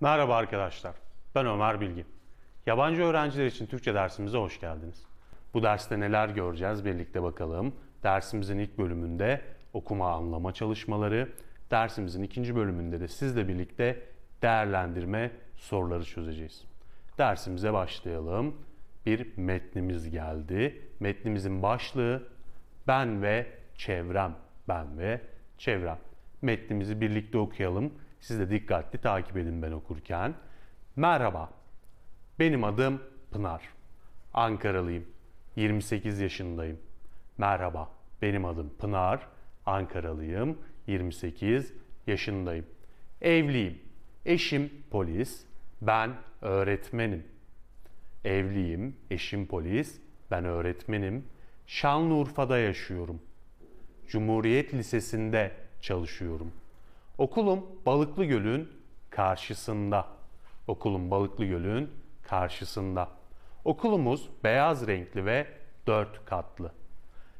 Merhaba arkadaşlar, ben Ömer Bilgin. Yabancı öğrenciler için Türkçe dersimize hoş geldiniz. Bu derste neler göreceğiz birlikte bakalım. Dersimizin ilk bölümünde okuma anlama çalışmaları, dersimizin ikinci bölümünde de sizle birlikte değerlendirme soruları çözeceğiz. Dersimize başlayalım. Bir metnimiz geldi. Metnimizin başlığı ben ve çevrem. Ben ve çevrem. Metnimizi birlikte okuyalım. Siz de dikkatli takip edin ben okurken. Merhaba. Benim adım Pınar. Ankaralıyım. 28 yaşındayım. Merhaba. Benim adım Pınar. Ankaralıyım. 28 yaşındayım. Evliyim. Eşim polis. Ben öğretmenim. Evliyim. Eşim polis. Ben öğretmenim. Şanlıurfa'da yaşıyorum. Cumhuriyet Lisesi'nde çalışıyorum. Okulum Balıklı Göl'ün karşısında. Okulum Balıklı Göl'ün karşısında. Okulumuz beyaz renkli ve dört katlı.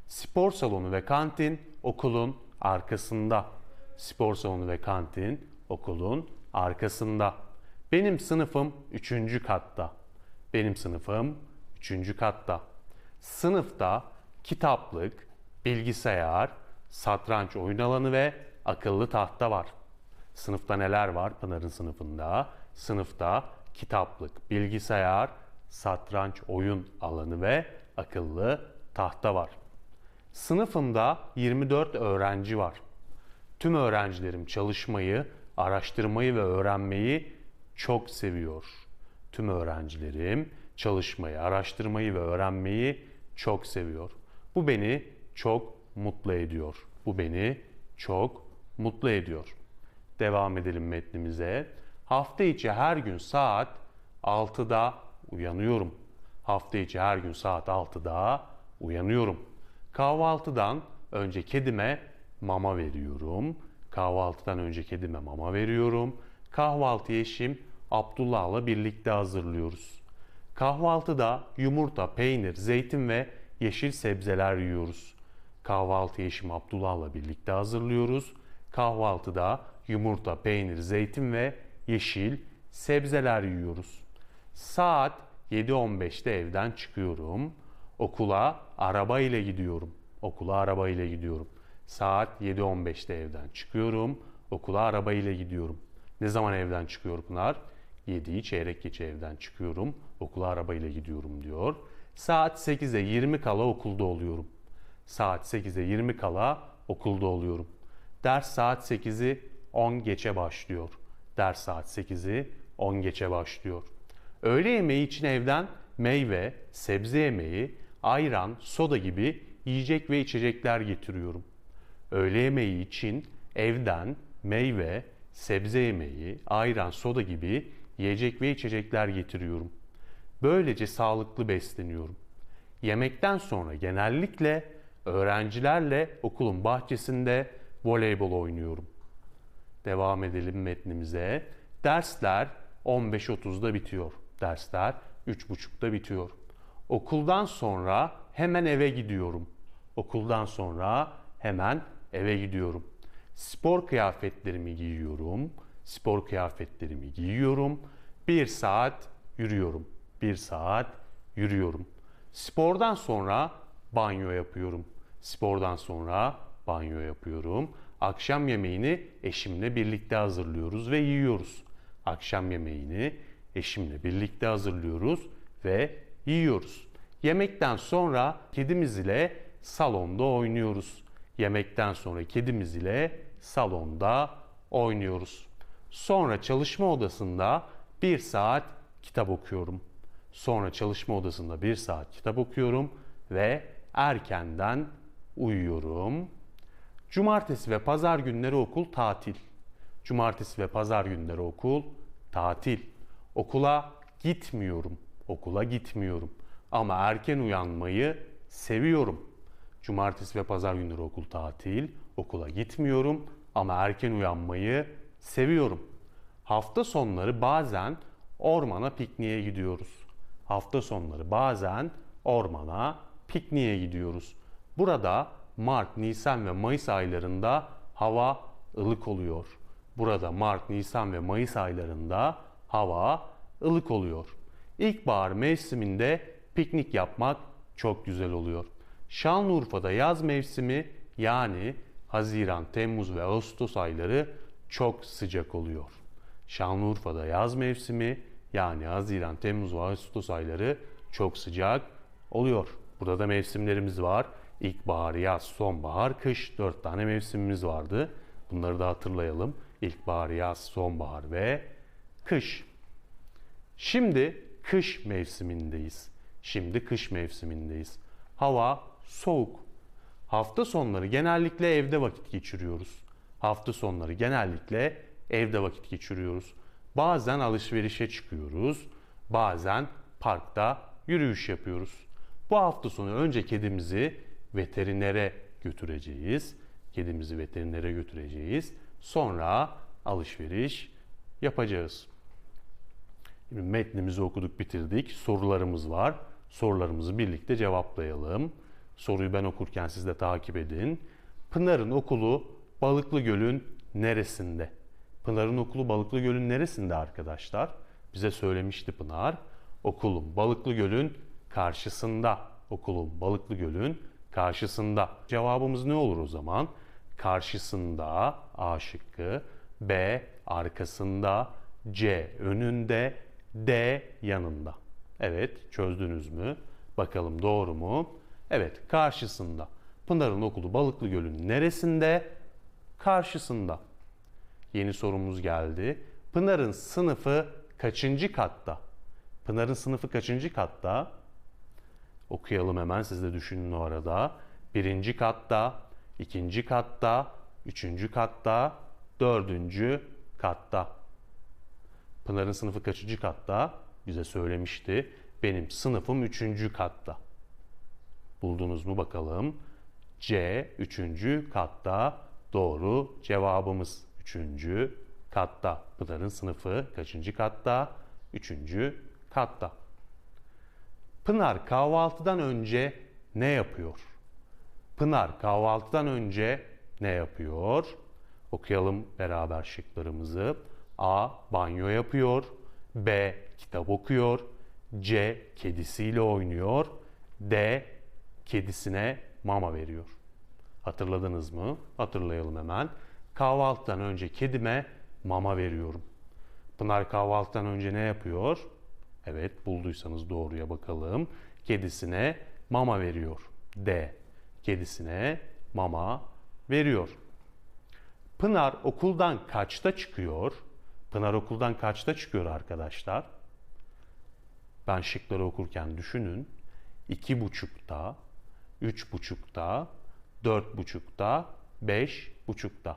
Spor salonu ve kantin okulun arkasında. Spor salonu ve kantin okulun arkasında. Benim sınıfım üçüncü katta. Benim sınıfım üçüncü katta. Sınıfta kitaplık, bilgisayar, satranç oyun alanı ve akıllı tahta var. Sınıfta neler var Pınar'ın sınıfında? Sınıfta kitaplık, bilgisayar, satranç oyun alanı ve akıllı tahta var. Sınıfımda 24 öğrenci var. Tüm öğrencilerim çalışmayı, araştırmayı ve öğrenmeyi çok seviyor. Tüm öğrencilerim çalışmayı, araştırmayı ve öğrenmeyi çok seviyor. Bu beni çok mutlu ediyor. Bu beni çok mutlu ediyor. Devam edelim metnimize. Hafta içi her gün saat 6'da uyanıyorum. Hafta içi her gün saat 6'da uyanıyorum. Kahvaltıdan önce kedime mama veriyorum. Kahvaltıdan önce kedime mama veriyorum. Kahvaltı eşim Abdullah'la birlikte hazırlıyoruz. Kahvaltıda yumurta, peynir, zeytin ve yeşil sebzeler yiyoruz. Kahvaltı eşim Abdullah'la birlikte hazırlıyoruz. Kahvaltıda yumurta, peynir, zeytin ve yeşil sebzeler yiyoruz. Saat 7.15'te evden çıkıyorum. Okula araba ile gidiyorum. Okula araba ile gidiyorum. Saat 7.15'te evden çıkıyorum. Okula araba ile gidiyorum. Ne zaman evden çıkıyor Pınar? 7'yi çeyrek geçe evden çıkıyorum. Okula araba ile gidiyorum diyor. Saat 8'e 20 kala okulda oluyorum. Saat 8'e 20 kala okulda oluyorum. Ders saat 8'i 10 geçe başlıyor. Ders saat 8'i 10 geçe başlıyor. Öğle yemeği için evden meyve, sebze yemeği, ayran, soda gibi yiyecek ve içecekler getiriyorum. Öğle yemeği için evden meyve, sebze yemeği, ayran, soda gibi yiyecek ve içecekler getiriyorum. Böylece sağlıklı besleniyorum. Yemekten sonra genellikle öğrencilerle okulun bahçesinde voleybol oynuyorum. Devam edelim metnimize. Dersler 15.30'da bitiyor. Dersler 3.30'da bitiyor. Okuldan sonra hemen eve gidiyorum. Okuldan sonra hemen eve gidiyorum. Spor kıyafetlerimi giyiyorum. Spor kıyafetlerimi giyiyorum. Bir saat yürüyorum. Bir saat yürüyorum. Spordan sonra banyo yapıyorum. Spordan sonra banyo yapıyorum. Akşam yemeğini eşimle birlikte hazırlıyoruz ve yiyoruz. Akşam yemeğini eşimle birlikte hazırlıyoruz ve yiyoruz. Yemekten sonra kedimiz ile salonda oynuyoruz. Yemekten sonra kedimiz ile salonda oynuyoruz. Sonra çalışma odasında bir saat kitap okuyorum. Sonra çalışma odasında bir saat kitap okuyorum ve erkenden uyuyorum. Cumartesi ve pazar günleri okul tatil. Cumartesi ve pazar günleri okul tatil. Okula gitmiyorum. Okula gitmiyorum. Ama erken uyanmayı seviyorum. Cumartesi ve pazar günleri okul tatil. Okula gitmiyorum ama erken uyanmayı seviyorum. Hafta sonları bazen ormana pikniğe gidiyoruz. Hafta sonları bazen ormana pikniğe gidiyoruz. Burada Mart, Nisan ve Mayıs aylarında hava ılık oluyor. Burada Mart, Nisan ve Mayıs aylarında hava ılık oluyor. İlkbahar mevsiminde piknik yapmak çok güzel oluyor. Şanlıurfa'da yaz mevsimi yani Haziran, Temmuz ve Ağustos ayları çok sıcak oluyor. Şanlıurfa'da yaz mevsimi yani Haziran, Temmuz ve Ağustos ayları çok sıcak oluyor. Burada da mevsimlerimiz var. İlkbahar, yaz, sonbahar, kış. Dört tane mevsimimiz vardı. Bunları da hatırlayalım. İlkbahar, yaz, sonbahar ve kış. Şimdi kış mevsimindeyiz. Şimdi kış mevsimindeyiz. Hava soğuk. Hafta sonları genellikle evde vakit geçiriyoruz. Hafta sonları genellikle evde vakit geçiriyoruz. Bazen alışverişe çıkıyoruz. Bazen parkta yürüyüş yapıyoruz. Bu hafta sonu önce kedimizi veterinere götüreceğiz. Kedimizi veterinere götüreceğiz. Sonra alışveriş yapacağız. Şimdi metnimizi okuduk, bitirdik. Sorularımız var. Sorularımızı birlikte cevaplayalım. Soruyu ben okurken siz de takip edin. Pınar'ın okulu Balıklı Göl'ün neresinde? Pınar'ın okulu Balıklı Göl'ün neresinde arkadaşlar? Bize söylemişti Pınar. Okulum Balıklı Göl'ün karşısında. Okulum Balıklı Göl'ün karşısında. Cevabımız ne olur o zaman? Karşısında A şıkkı, B arkasında, C önünde, D yanında. Evet çözdünüz mü? Bakalım doğru mu? Evet karşısında. Pınar'ın okulu Balıklı Göl'ün neresinde? Karşısında. Yeni sorumuz geldi. Pınar'ın sınıfı kaçıncı katta? Pınar'ın sınıfı kaçıncı katta? Okuyalım hemen siz de düşünün o arada. Birinci katta, ikinci katta, üçüncü katta, dördüncü katta. Pınar'ın sınıfı kaçıncı katta? Bize söylemişti. Benim sınıfım üçüncü katta. Buldunuz mu bakalım? C üçüncü katta doğru cevabımız. Üçüncü katta. Pınar'ın sınıfı kaçıncı katta? Üçüncü katta. Pınar kahvaltıdan önce ne yapıyor? Pınar kahvaltıdan önce ne yapıyor? Okuyalım beraber şıklarımızı. A. Banyo yapıyor. B. Kitap okuyor. C. Kedisiyle oynuyor. D. Kedisine mama veriyor. Hatırladınız mı? Hatırlayalım hemen. Kahvaltıdan önce kedime mama veriyorum. Pınar kahvaltıdan önce ne yapıyor? Evet bulduysanız doğruya bakalım. Kedisine mama veriyor. D. Kedisine mama veriyor. Pınar okuldan kaçta çıkıyor? Pınar okuldan kaçta çıkıyor arkadaşlar? Ben şıkları okurken düşünün. İki buçukta, üç buçukta, dört buçukta, beş buçukta.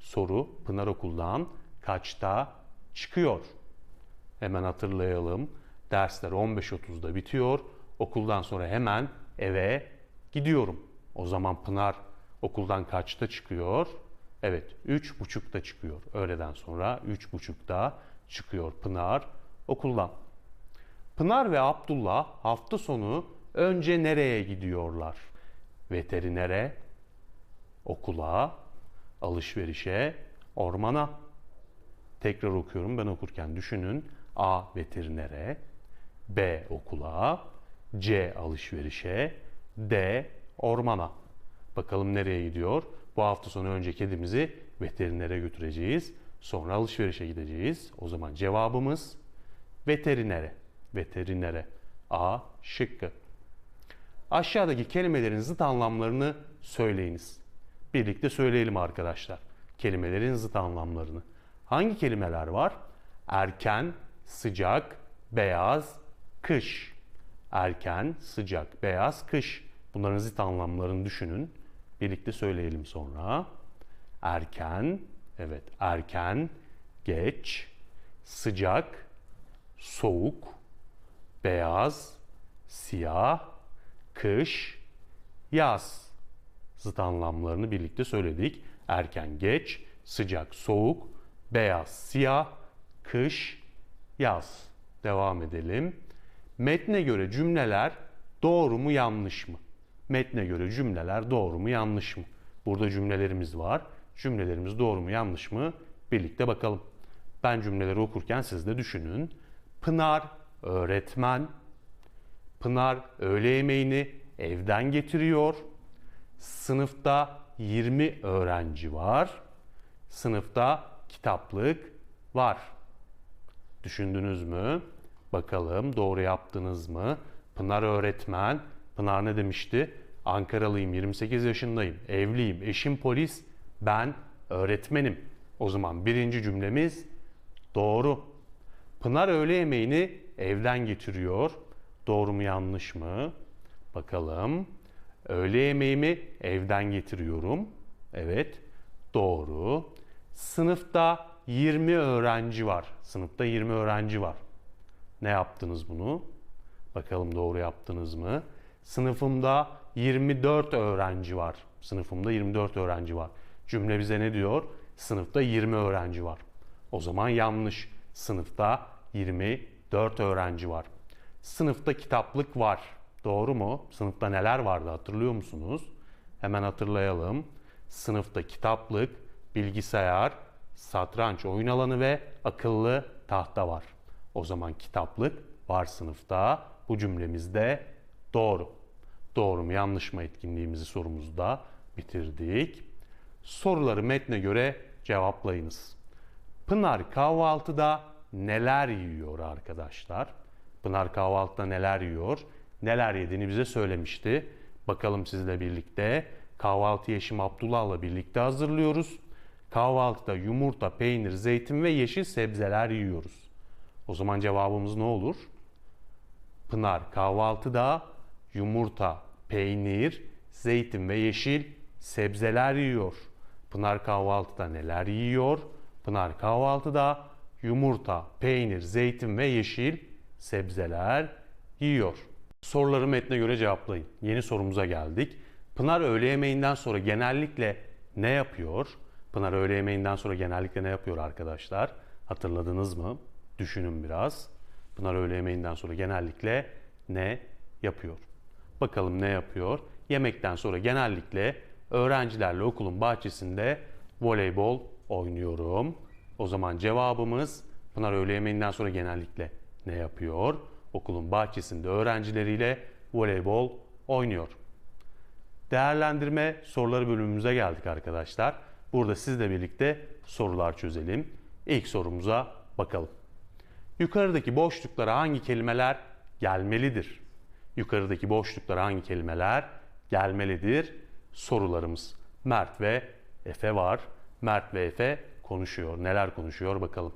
Soru Pınar okuldan kaçta çıkıyor? Hemen hatırlayalım. Dersler 15.30'da bitiyor. Okuldan sonra hemen eve gidiyorum. O zaman Pınar okuldan kaçta çıkıyor? Evet, üç buçukta çıkıyor. Öğleden sonra üç buçukta çıkıyor Pınar okuldan. Pınar ve Abdullah hafta sonu önce nereye gidiyorlar? Veterinere, okula, alışverişe, ormana. Tekrar okuyorum ben okurken düşünün. A. Veterinere, B. Okula, C. Alışverişe, D. Ormana. Bakalım nereye gidiyor? Bu hafta sonu önce kedimizi veterinere götüreceğiz. Sonra alışverişe gideceğiz. O zaman cevabımız veterinere. Veterinere. A şıkkı. Aşağıdaki kelimelerin zıt anlamlarını söyleyiniz. Birlikte söyleyelim arkadaşlar. Kelimelerin zıt anlamlarını. Hangi kelimeler var? Erken, sıcak, beyaz, kış. Erken, sıcak, beyaz, kış. Bunların zıt anlamlarını düşünün. Birlikte söyleyelim sonra. Erken, evet erken, geç, sıcak, soğuk, beyaz, siyah, kış, yaz. Zıt anlamlarını birlikte söyledik. Erken, geç, sıcak, soğuk, beyaz, siyah, kış, yaz. Devam edelim. Metne göre cümleler doğru mu yanlış mı? Metne göre cümleler doğru mu yanlış mı? Burada cümlelerimiz var. Cümlelerimiz doğru mu yanlış mı? Birlikte bakalım. Ben cümleleri okurken siz de düşünün. Pınar öğretmen. Pınar öğle yemeğini evden getiriyor. Sınıfta 20 öğrenci var. Sınıfta kitaplık var. Düşündünüz mü? Bakalım doğru yaptınız mı? Pınar öğretmen. Pınar ne demişti? Ankaralıyım, 28 yaşındayım, evliyim, eşim polis, ben öğretmenim. O zaman birinci cümlemiz doğru. Pınar öğle yemeğini evden getiriyor. Doğru mu yanlış mı? Bakalım. Öğle yemeğimi evden getiriyorum. Evet. Doğru. Sınıfta 20 öğrenci var. Sınıfta 20 öğrenci var. Ne yaptınız bunu? Bakalım doğru yaptınız mı? Sınıfımda 24 öğrenci var. Sınıfımda 24 öğrenci var. Cümle bize ne diyor? Sınıfta 20 öğrenci var. O zaman yanlış. Sınıfta 24 öğrenci var. Sınıfta kitaplık var. Doğru mu? Sınıfta neler vardı hatırlıyor musunuz? Hemen hatırlayalım. Sınıfta kitaplık, bilgisayar, satranç oyun alanı ve akıllı tahta var. O zaman kitaplık var sınıfta. Bu cümlemizde doğru. Doğru mu yanlış mı etkinliğimizi sorumuzda bitirdik. Soruları metne göre cevaplayınız. Pınar kahvaltıda neler yiyor arkadaşlar? Pınar kahvaltıda neler yiyor? Neler yediğini bize söylemişti. Bakalım sizle birlikte. Kahvaltı Yeşim Abdullah'la birlikte hazırlıyoruz. Kahvaltıda yumurta, peynir, zeytin ve yeşil sebzeler yiyoruz. O zaman cevabımız ne olur? Pınar kahvaltıda yumurta, peynir, zeytin ve yeşil sebzeler yiyor. Pınar kahvaltıda neler yiyor? Pınar kahvaltıda yumurta, peynir, zeytin ve yeşil sebzeler yiyor. Soruları metne göre cevaplayın. Yeni sorumuza geldik. Pınar öğle yemeğinden sonra genellikle ne yapıyor? Pınar öğle yemeğinden sonra genellikle ne yapıyor arkadaşlar? Hatırladınız mı? Düşünün biraz. Pınar öğle yemeğinden sonra genellikle ne yapıyor? Bakalım ne yapıyor? Yemekten sonra genellikle öğrencilerle okulun bahçesinde voleybol oynuyorum. O zaman cevabımız Pınar öğle yemeğinden sonra genellikle ne yapıyor? Okulun bahçesinde öğrencileriyle voleybol oynuyor. Değerlendirme soruları bölümümüze geldik arkadaşlar. Burada sizle birlikte sorular çözelim. İlk sorumuza bakalım. Yukarıdaki boşluklara hangi kelimeler gelmelidir? Yukarıdaki boşluklara hangi kelimeler gelmelidir? Sorularımız. Mert ve Efe var. Mert ve Efe konuşuyor. Neler konuşuyor bakalım.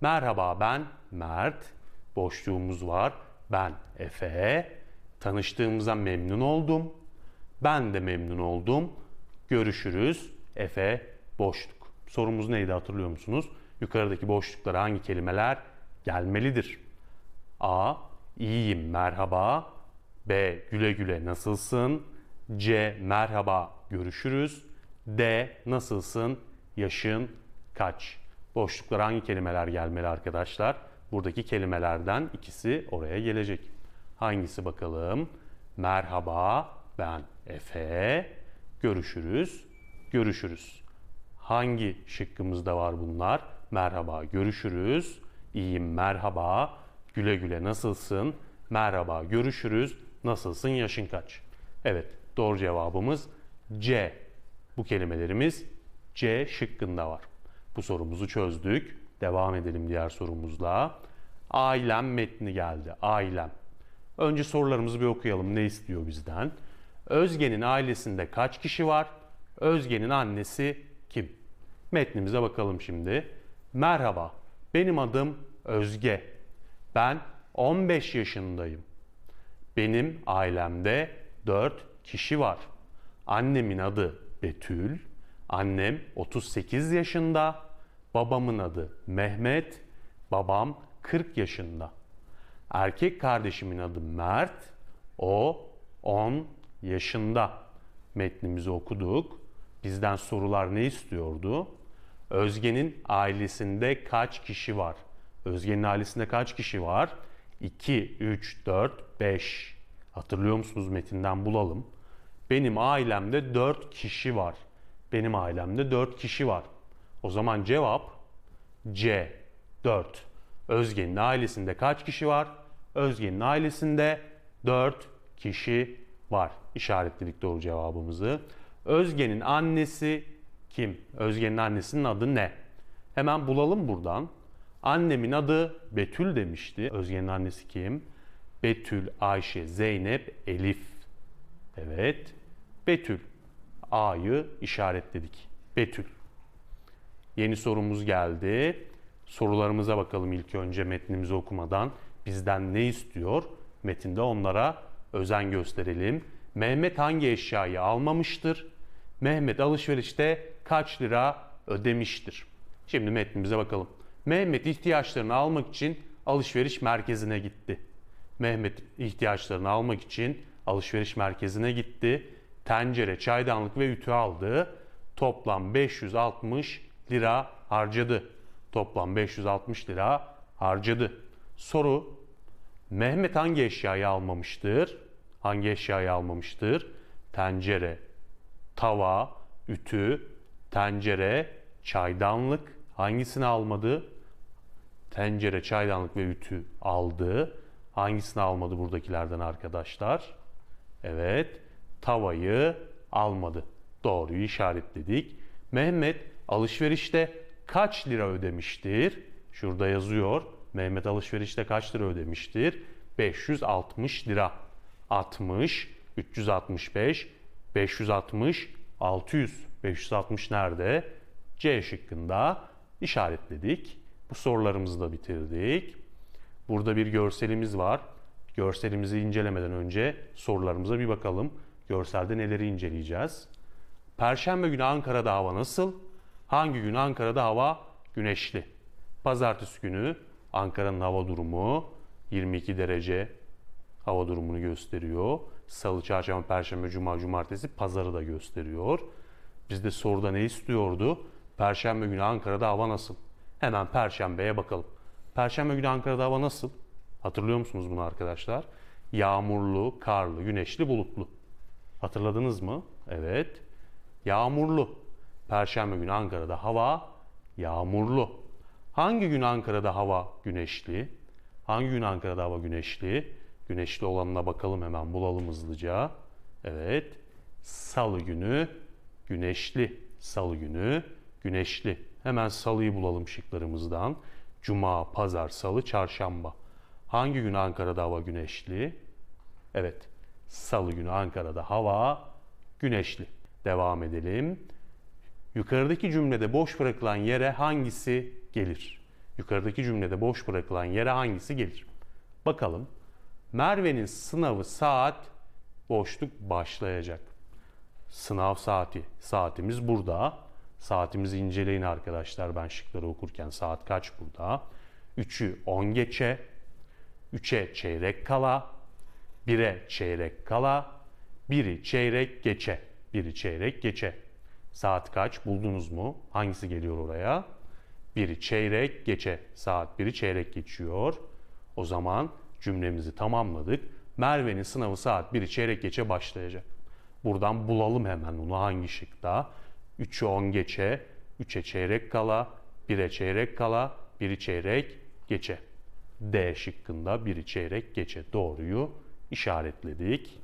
Merhaba ben Mert. Boşluğumuz var. Ben Efe. Tanıştığımıza memnun oldum. Ben de memnun oldum. Görüşürüz. Efe boşluk. Sorumuz neydi hatırlıyor musunuz? Yukarıdaki boşluklara hangi kelimeler gelmelidir? A. İyiyim merhaba. B. Güle güle nasılsın? C. Merhaba görüşürüz. D. Nasılsın? Yaşın kaç? Boşluklara hangi kelimeler gelmeli arkadaşlar? Buradaki kelimelerden ikisi oraya gelecek. Hangisi bakalım? Merhaba, ben Efe. Görüşürüz, görüşürüz. Hangi şıkkımızda var bunlar? Merhaba, görüşürüz. İyiyim, merhaba. Güle güle nasılsın? Merhaba, görüşürüz. Nasılsın, yaşın kaç? Evet, doğru cevabımız C. Bu kelimelerimiz C şıkkında var. Bu sorumuzu çözdük. Devam edelim diğer sorumuzla. Ailem metni geldi. Ailem. Önce sorularımızı bir okuyalım. Ne istiyor bizden? Özge'nin ailesinde kaç kişi var? Özge'nin annesi kim? Metnimize bakalım şimdi. Merhaba. Benim adım Özge. Ben 15 yaşındayım. Benim ailemde 4 kişi var. Annemin adı Betül. Annem 38 yaşında. Babamın adı Mehmet. Babam 40 yaşında. Erkek kardeşimin adı Mert. O 10 yaşında. Metnimizi okuduk. Bizden sorular ne istiyordu? Özge'nin ailesinde kaç kişi var? Özge'nin ailesinde kaç kişi var? 2, 3, 4, 5. Hatırlıyor musunuz metinden bulalım. Benim ailemde 4 kişi var. Benim ailemde 4 kişi var. O zaman cevap C. 4. Özge'nin ailesinde kaç kişi var? Özge'nin ailesinde 4 kişi var. İşaretledik doğru cevabımızı. Özge'nin annesi kim? Özge'nin annesinin adı ne? Hemen bulalım buradan. Annemin adı Betül demişti. Özge'nin annesi kim? Betül, Ayşe, Zeynep, Elif. Evet. Betül. A'yı işaretledik. Betül. Yeni sorumuz geldi. Sorularımıza bakalım ilk önce metnimizi okumadan. Bizden ne istiyor? Metinde onlara özen gösterelim. Mehmet hangi eşyayı almamıştır? Mehmet alışverişte kaç lira ödemiştir? Şimdi metnimize bakalım. Mehmet ihtiyaçlarını almak için alışveriş merkezine gitti. Mehmet ihtiyaçlarını almak için alışveriş merkezine gitti. Tencere, çaydanlık ve ütü aldı. Toplam 560 lira harcadı. Toplam 560 lira harcadı. Soru Mehmet hangi eşyayı almamıştır? Hangi eşyayı almamıştır? Tencere, tava, ütü, tencere, çaydanlık hangisini almadı? Tencere, çaydanlık ve ütü aldı. Hangisini almadı buradakilerden arkadaşlar? Evet, tavayı almadı. Doğruyu işaretledik. Mehmet alışverişte kaç lira ödemiştir? Şurada yazıyor. Mehmet alışverişte kaç lira ödemiştir? 560 lira. 60, 365, 560, 600. 560 nerede? C şıkkında işaretledik. Bu sorularımızı da bitirdik. Burada bir görselimiz var. Görselimizi incelemeden önce sorularımıza bir bakalım. Görselde neleri inceleyeceğiz? Perşembe günü Ankara'da hava nasıl? Hangi gün Ankara'da hava güneşli? Pazartesi günü Ankara'nın hava durumu 22 derece hava durumunu gösteriyor. Salı, çarşamba, perşembe, cuma, cumartesi, pazarı da gösteriyor. Bizde soruda ne istiyordu? Perşembe günü Ankara'da hava nasıl? Hemen perşembeye bakalım. Perşembe günü Ankara'da hava nasıl? Hatırlıyor musunuz bunu arkadaşlar? Yağmurlu, karlı, güneşli, bulutlu. Hatırladınız mı? Evet. Yağmurlu. Perşembe günü Ankara'da hava yağmurlu. Hangi gün Ankara'da hava güneşli? Hangi gün Ankara'da hava güneşli? Güneşli olanına bakalım hemen bulalım hızlıca. Evet. Salı günü güneşli. Salı günü güneşli. Hemen salıyı bulalım şıklarımızdan. Cuma, pazar, salı, çarşamba. Hangi gün Ankara'da hava güneşli? Evet. Salı günü Ankara'da hava güneşli. Devam edelim. Yukarıdaki cümlede boş bırakılan yere hangisi gelir? Yukarıdaki cümlede boş bırakılan yere hangisi gelir? Bakalım. Merve'nin sınavı saat boşluk başlayacak. Sınav saati. Saatimiz burada. Saatimizi inceleyin arkadaşlar. Ben şıkları okurken saat kaç burada? 3'ü 10 geçe. 3'e çeyrek kala. 1'e çeyrek kala. 1'i çeyrek geçe. 1'i çeyrek geçe. Saat kaç buldunuz mu? Hangisi geliyor oraya? Biri çeyrek geçe. Saat biri çeyrek geçiyor. O zaman cümlemizi tamamladık. Merve'nin sınavı saat biri çeyrek geçe başlayacak. Buradan bulalım hemen onu hangi şıkta? 3'ü 10 geçe, 3'e çeyrek kala, 1'e çeyrek kala, 1'i çeyrek geçe. D şıkkında biri çeyrek geçe doğruyu işaretledik.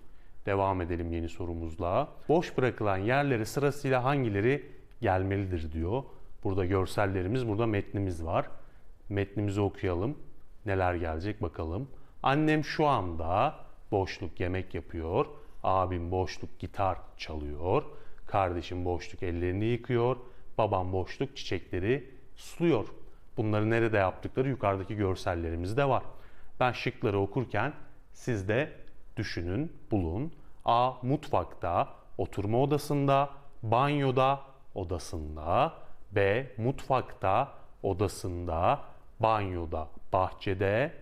Devam edelim yeni sorumuzla. Boş bırakılan yerleri sırasıyla hangileri gelmelidir diyor. Burada görsellerimiz, burada metnimiz var. Metnimizi okuyalım. Neler gelecek bakalım. Annem şu anda boşluk yemek yapıyor. Abim boşluk gitar çalıyor. Kardeşim boşluk ellerini yıkıyor. Babam boşluk çiçekleri suluyor. Bunları nerede yaptıkları yukarıdaki görsellerimizde var. Ben şıkları okurken siz de düşünün, bulun. A. Mutfakta, oturma odasında, banyoda, odasında. B. Mutfakta, odasında, banyoda, bahçede.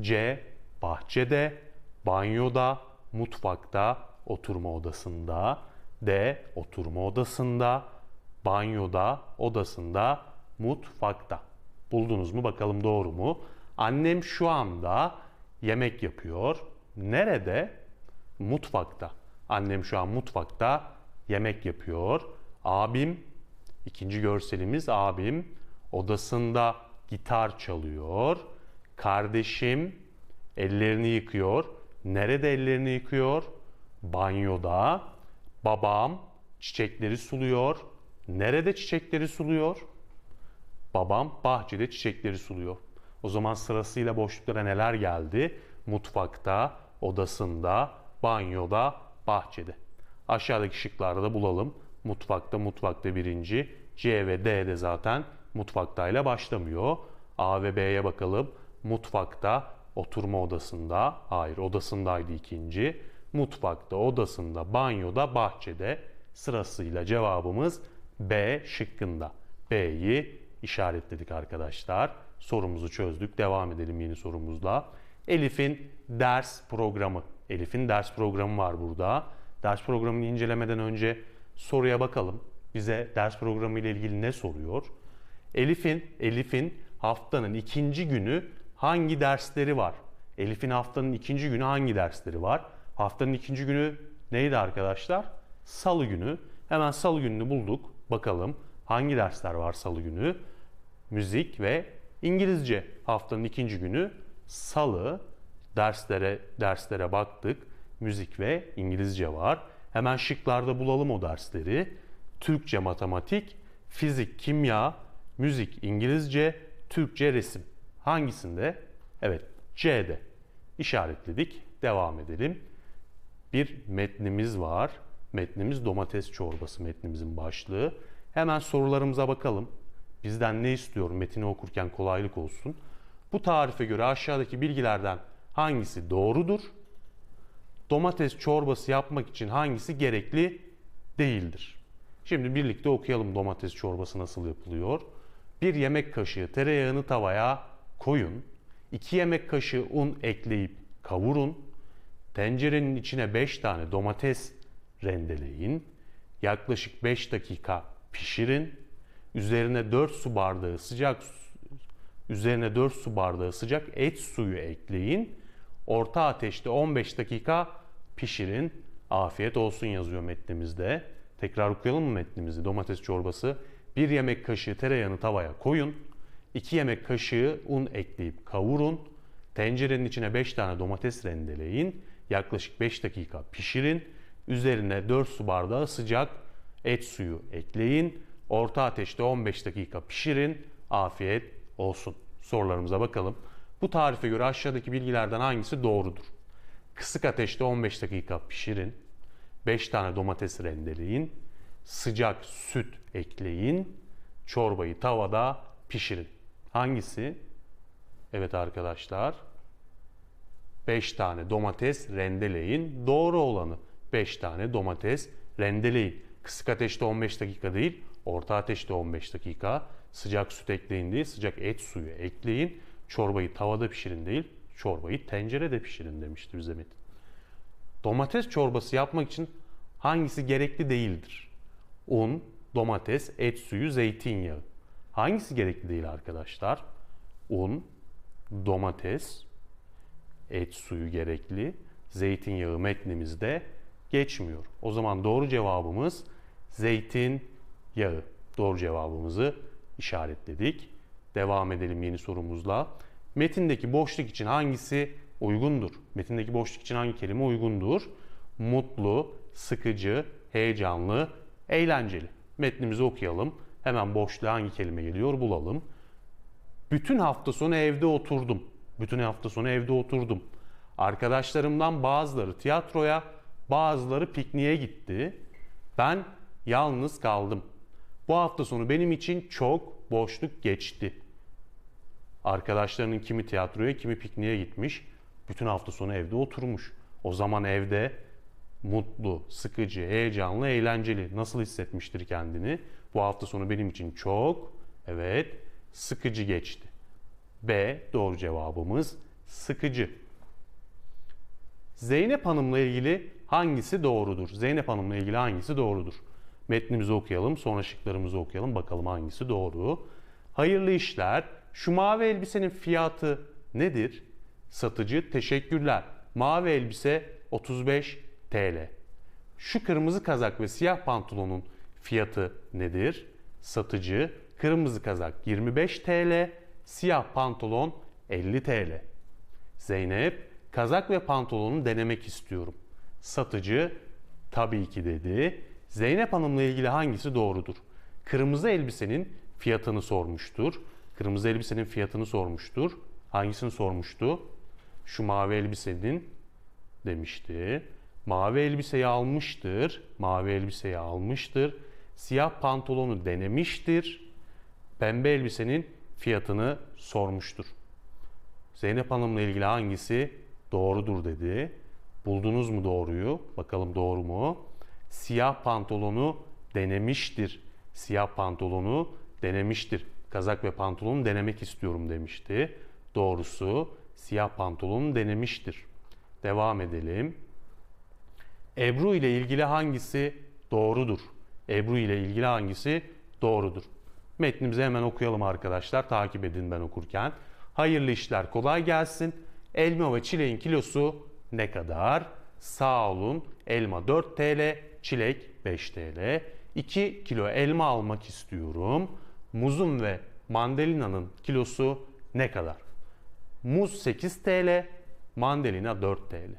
C. Bahçede, banyoda, mutfakta, oturma odasında. D. Oturma odasında, banyoda, odasında, mutfakta. Buldunuz mu? Bakalım doğru mu? Annem şu anda yemek yapıyor. Nerede? Mutfakta. Annem şu an mutfakta yemek yapıyor. Abim, ikinci görselimiz abim odasında gitar çalıyor. Kardeşim ellerini yıkıyor. Nerede ellerini yıkıyor? Banyoda. Babam çiçekleri suluyor. Nerede çiçekleri suluyor? Babam bahçede çiçekleri suluyor. O zaman sırasıyla boşluklara neler geldi? Mutfakta, odasında, banyoda, bahçede. Aşağıdaki şıklarda da bulalım. Mutfakta, mutfakta birinci. C ve D de zaten mutfaktayla başlamıyor. A ve B'ye bakalım. Mutfakta, oturma odasında. Hayır, odasındaydı ikinci. Mutfakta, odasında, banyoda, bahçede. Sırasıyla cevabımız B şıkkında. B'yi işaretledik arkadaşlar. Sorumuzu çözdük. Devam edelim yeni sorumuzla. Elif'in ders programı. Elif'in ders programı var burada. Ders programını incelemeden önce soruya bakalım. Bize ders programı ile ilgili ne soruyor? Elif'in Elif'in haftanın ikinci günü hangi dersleri var? Elif'in haftanın ikinci günü hangi dersleri var? Haftanın ikinci günü neydi arkadaşlar? Salı günü. Hemen salı gününü bulduk. Bakalım hangi dersler var salı günü? Müzik ve İngilizce. Haftanın ikinci günü salı. Derslere derslere baktık. Müzik ve İngilizce var. Hemen şıklarda bulalım o dersleri. Türkçe, matematik, fizik, kimya, müzik, İngilizce, Türkçe, resim. Hangisinde? Evet, C'de. İşaretledik. Devam edelim. Bir metnimiz var. Metnimiz domates çorbası metnimizin başlığı. Hemen sorularımıza bakalım. Bizden ne istiyor metini okurken kolaylık olsun. Bu tarife göre aşağıdaki bilgilerden hangisi doğrudur? Domates çorbası yapmak için hangisi gerekli değildir? Şimdi birlikte okuyalım domates çorbası nasıl yapılıyor. Bir yemek kaşığı tereyağını tavaya koyun. 2 yemek kaşığı un ekleyip kavurun. Tencerenin içine 5 tane domates rendeleyin. Yaklaşık 5 dakika pişirin. Üzerine 4 su bardağı sıcak üzerine 4 su bardağı sıcak et suyu ekleyin. Orta ateşte 15 dakika pişirin. Afiyet olsun yazıyor metnimizde. Tekrar okuyalım mı metnimizi? Domates çorbası. 1 yemek kaşığı tereyağını tavaya koyun. 2 yemek kaşığı un ekleyip kavurun. Tencerenin içine 5 tane domates rendeleyin. Yaklaşık 5 dakika pişirin. Üzerine 4 su bardağı sıcak et suyu ekleyin. Orta ateşte 15 dakika pişirin. Afiyet olsun. Sorularımıza bakalım. Bu tarife göre aşağıdaki bilgilerden hangisi doğrudur? Kısık ateşte 15 dakika pişirin. 5 tane domates rendeleyin. Sıcak süt ekleyin. Çorbayı tavada pişirin. Hangisi? Evet arkadaşlar. 5 tane domates rendeleyin. Doğru olanı 5 tane domates rendeleyin. Kısık ateşte 15 dakika değil, orta ateşte 15 dakika. Sıcak süt ekleyin değil, sıcak et suyu ekleyin. Çorbayı tavada pişirin değil, çorbayı tencerede pişirin demişti bize Metin. Domates çorbası yapmak için hangisi gerekli değildir? Un, domates, et suyu, zeytinyağı. Hangisi gerekli değil arkadaşlar? Un, domates, et suyu gerekli. Zeytinyağı metnimizde geçmiyor. O zaman doğru cevabımız zeytin yağı. Doğru cevabımızı işaretledik. Devam edelim yeni sorumuzla. Metindeki boşluk için hangisi uygundur? Metindeki boşluk için hangi kelime uygundur? Mutlu, sıkıcı, heyecanlı, eğlenceli. Metnimizi okuyalım. Hemen boşluğa hangi kelime geliyor bulalım. Bütün hafta sonu evde oturdum. Bütün hafta sonu evde oturdum. Arkadaşlarımdan bazıları tiyatroya, bazıları pikniğe gitti. Ben yalnız kaldım. Bu hafta sonu benim için çok boşluk geçti. Arkadaşlarının kimi tiyatroya, kimi pikniğe gitmiş. Bütün hafta sonu evde oturmuş. O zaman evde mutlu, sıkıcı, heyecanlı, eğlenceli nasıl hissetmiştir kendini? Bu hafta sonu benim için çok, evet, sıkıcı geçti. B doğru cevabımız sıkıcı. Zeynep Hanım'la ilgili hangisi doğrudur? Zeynep Hanım'la ilgili hangisi doğrudur? Metnimizi okuyalım, sonra şıklarımızı okuyalım. Bakalım hangisi doğru. Hayırlı işler. Şu mavi elbisenin fiyatı nedir? Satıcı teşekkürler. Mavi elbise 35 TL. Şu kırmızı kazak ve siyah pantolonun fiyatı nedir? Satıcı kırmızı kazak 25 TL, Siyah pantolon 50 TL. Zeynep kazak ve pantolonu denemek istiyorum. Satıcı tabii ki dedi. Zeynep Hanım'la ilgili hangisi doğrudur? Kırmızı elbisenin fiyatını sormuştur. Kırmızı elbisenin fiyatını sormuştur. Hangisini sormuştu? Şu mavi elbisenin demişti. Mavi elbiseyi almıştır. Mavi elbiseyi almıştır. Siyah pantolonu denemiştir. Pembe elbisenin fiyatını sormuştur. Zeynep Hanım'la ilgili hangisi doğrudur dedi. Buldunuz mu doğruyu? Bakalım doğru mu? Siyah pantolonu denemiştir. Siyah pantolonu denemiştir. Kazak ve pantolonu denemek istiyorum demişti. Doğrusu siyah pantolonu denemiştir. Devam edelim. Ebru ile ilgili hangisi doğrudur? Ebru ile ilgili hangisi doğrudur? Metnimizi hemen okuyalım arkadaşlar. Takip edin ben okurken. Hayırlı işler kolay gelsin. Elma ve çileğin kilosu ne kadar? Sağ olun. Elma 4 TL, çilek 5 TL. 2 kilo elma almak istiyorum. Muzun ve mandalinanın kilosu ne kadar? Muz 8 TL, mandalina 4 TL.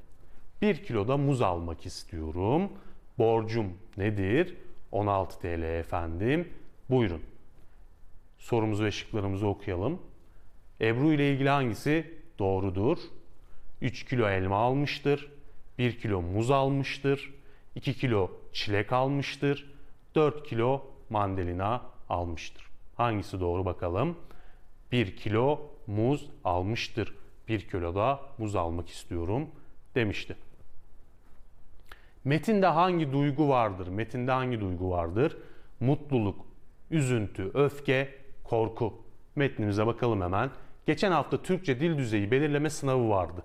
1 kiloda muz almak istiyorum. Borcum nedir? 16 TL efendim. Buyurun. Sorumuzu ve şıklarımızı okuyalım. Ebru ile ilgili hangisi doğrudur? 3 kilo elma almıştır. 1 kilo muz almıştır. 2 kilo çilek almıştır. 4 kilo mandalina almıştır. Hangisi doğru bakalım? 1 kilo muz almıştır. 1 kilo da muz almak istiyorum demişti. Metinde hangi duygu vardır? Metinde hangi duygu vardır? Mutluluk, üzüntü, öfke, korku. Metnimize bakalım hemen. Geçen hafta Türkçe dil düzeyi belirleme sınavı vardı.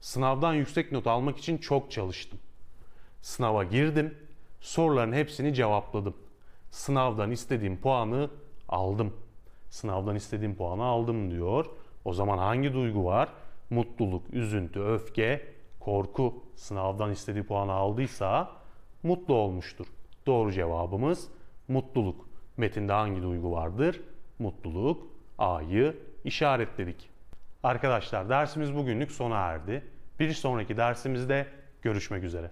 Sınavdan yüksek not almak için çok çalıştım. Sınava girdim. Soruların hepsini cevapladım. Sınavdan istediğim puanı aldım. Sınavdan istediğim puanı aldım diyor. O zaman hangi duygu var? Mutluluk, üzüntü, öfke, korku. Sınavdan istediği puanı aldıysa mutlu olmuştur. Doğru cevabımız mutluluk. Metinde hangi duygu vardır? Mutluluk. A'yı işaretledik. Arkadaşlar dersimiz bugünlük sona erdi. Bir sonraki dersimizde görüşmek üzere.